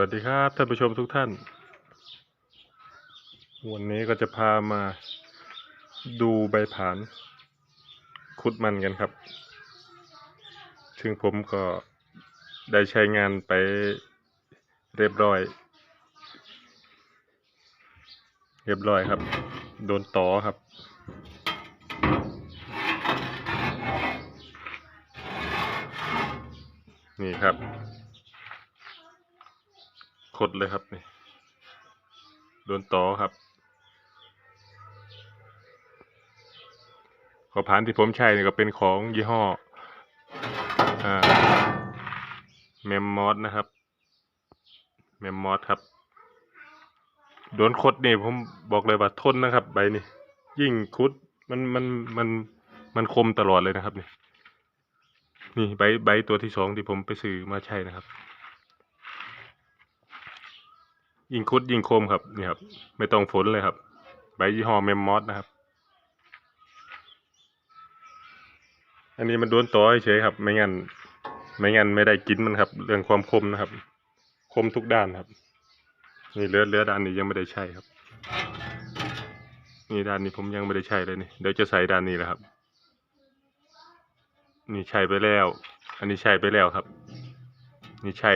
วัสดีครับท่านผู้ชมทุกท่าน วันนี้ก็จะพามาดูใบผานคุดมันกันครับ ซึ่งผมก็ได้ใช้งานไปเรียบร้อย เรียบร้อยครับ โดนต่อครับ นี่ครับ ดเลยครับนี่โดนต่อครับขอผ่านที่ผมใช้นี่ก็เป็นของยี่ห้ออ่าเมมมอสนะครับ เมมมอสครับ โดนคดนี่ผมบอกเลยว่าทนนะครับ ใบนี่ยิ่งคุดมันมันมันมันคมตลอดเลยนะครับนี่นี่ใบใบตัวที่สองที่ผมไปซื้อมาใช้นะครับ ยิงคุดยิงคมครับนี่ครับ ไม่ต้องฝนเลยครับ ใบยี่ห้อเมมมอสนะครับ อันนี้มันโดนต่อเฉยครับ ไม่งั้นไม่งั้นไม่ได้กินมันครับ เรื่องความคมนะครับ คมทุกด้านครับ นี่เลือดเลือดด้านนี้ยังไม่ได้ใช้ครับ นี่ด้านนี้ผมยังไม่ได้ใช้เลยนี่เดี๋ยวจะใส่ด้านนี้แหละครับ นี่ใช้ไปแล้ว อันนี้ใช้ไปแล้วครับ นี่ใช่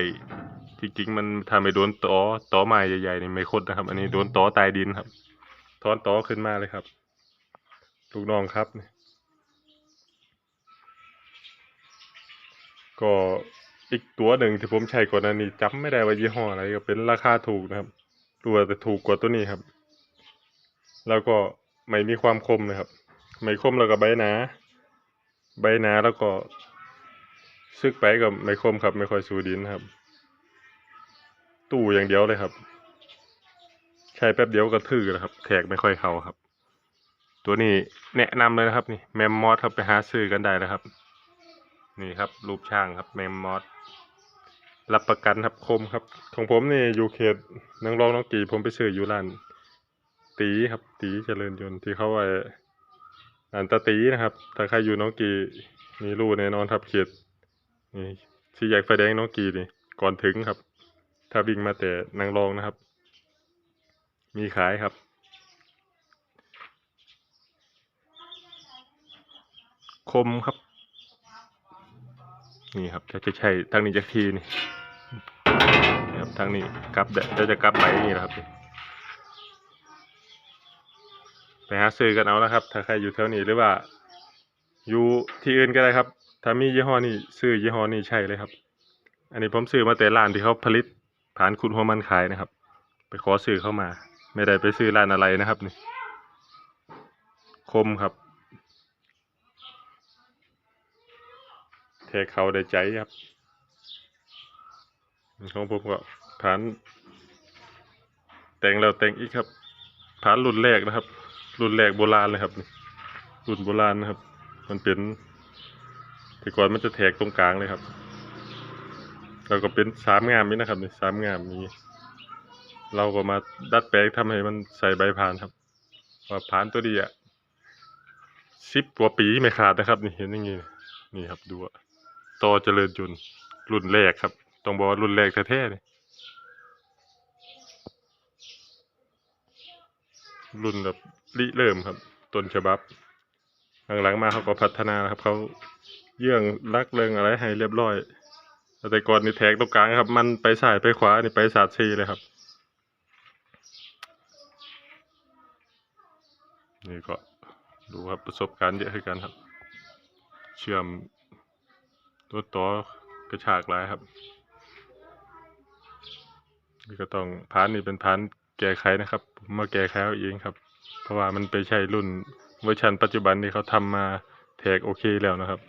จริงๆมันทำให้โดนตอตอไม้ใหญ่ๆนี่ไม่คดนะครับ อันนี้โดนตอใตายดินครับถอนตอขึ้นมาเลยครับ ลูกน้องครับนี่ก็อีกตัวหนึ่งที่ผมใช้ก่อนหน้านี้จำไม่ได้ว่ายี่ห้ออะไรก็เป็นราคาถูกนะครับรู้ว่าแต่ถูกกว่าตัวนี้ครับ แล้วก็ไม่มีความคมนะครับ ไม่คมแล้วก็ใบหนา ใบหนาแล้วก็ซึกไปกับไม่คมครับ ไม่ค่อยสูดินครับ ตู้อย่างเดียวเลยครับ ใช้แป๊บเดียวก็ทื่อแล้วครับ แขกไม่ค่อยเข้าครับ ตัวนี้แนะนำเลยนะครับ นี่แมมมอสครับไปหาซื้อกันได้นะครับ นี่ครับ รูปช่างครับแมมมอสรับประกันครับคมครับ ของผมนี่อยู่เขตนังรองน้องกีผมไปซื้ออยู่ร้านตีครับ ตีเจริญยนต์ที่เขาไว้ร้านตาตีนะครับถ้าใครอยู่น้องกีมีรู้แน่นอนครับเขตนี่สี่แยกไฟแดงน้องกีนี่ก่อนถึงครับ ถ้าวิ่งมาแต่นางรองนะครับ มีขายครับ คมครับ นี่ครับจะจะใช่ทางนี้จะทีนี่นะครับทางนี้กลับเดี๋ยวจะกลับไปนี่แหละครับ ไปหาซื้อกันเอานะครับ ถ้าใครอยู่แถวนี้หรือว่า อยู่ที่อื่นก็ได้ครับ ถ้ามียี่ห้อนี้ซื้อยี่ห้อนี้ใช่เลยครับ อันนี้ผมซื้อมาแต่ร้านที่เขาผลิต ผ่านคุณหัวมันขายนะครับ ไปขอซื้อเข้ามา ไม่ได้ไปซื้อร้านอะไรนะครับนี่คมครับเทเขาได้ใจครับของผมก็ผ่านแต่งแล้วแต่งอีกครับผ่านรุ่นแรกนะครับ รุ่นแรกโบราณเลยครับนี่รุ่นโบราณนะครับ มันเป็นแต่ก่อนมันจะแทกตรงกลางเลยครับ แล้วก็เป็นสามงามนี่นะครับนี่สามงามนี้เราก็มาดัดแปลงทำให้มันใส่ใบพานครับว่าพานตัวดีอะสิบกว่าปีไม่ขาดนะครับ นี่เห็นอย่างงี้นี่ครับดูต่อเจริญจุนรุ่นแรกครับต้องบอกว่ารุ่นแรกแท้ๆเลยรุ่นแบบริเริ่มครับต้นฉบับ หลังๆมาเขาก็พัฒนาครับเขาเยื่องรักเริงอะไรให้เรียบร้อย แต่ก่อนนี่แทกตรงกลางครับ มันไปสายไปขวานี่ไปสาดซีเลยครับ นี่ก็ดูครับประสบการณ์เยอะขึ้นกันครับ เชื่อมตัวต่อกระชากหลายครับนี่ก็ต้องพานนี่เป็นพานแก้ไขนะครับผมมาแก้ไขเอาเองครับ เพราะว่ามันไปใช่รุ่นเวอร์ชันปัจจุบันที่เขาทำมาแทกโอเคแล้วนะครับ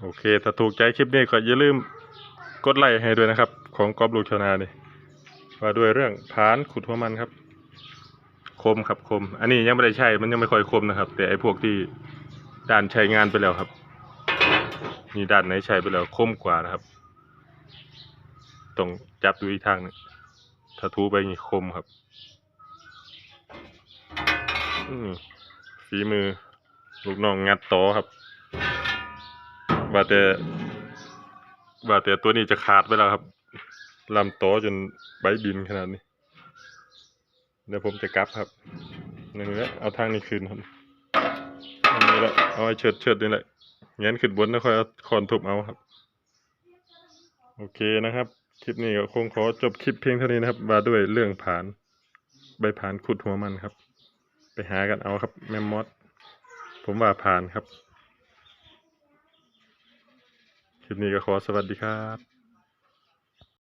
โอเค ถ้าถูกใจคลิปนี้ก็อย่าลืมกดไลค์ให้ด้วยนะครับ ของกอบลูกชาวนานี่ว่าด้วยเรื่องผานขุดหัวมันครับ คมครับคม อันนี้ยังไม่ได้ใช้มันยังไม่ค่อยคมนะครับ แต่ไอ้พวกที่ด้านใช้งานไปแล้วครับนี่ด้านไหนใช้ไปแล้วคมกว่านะครับต้องจับดูอีกทางนึงถ้าทูไปนี่คมครับฝีมือลูกน้องงัดต่อครับ ว่าแต่ว่าแต่ตัวนี้จะขาดไปแล้วครับลำโตจนใบบินขนาดนี้ เดี๋ยวผมจะกลับครับนี่แหละเอาทางนี้คืนครับนนี้แหละเอาไว้เชิดเชิดนี่แหละงั้นขึ้นบนแล้วค่อยเอาคอนทุบเอาครับ โอเคนะครับ คลิปนี้ก็คงขอจบคลิปเพียงเท่านี้นะครับมาด้วยเรื่องผาน ใบผานขุดหัวมันครับ ไปหากันเอาครับแมมมอสผมว่าผ่านครับ คลิปนี้ก็ขอสวัสดีครับ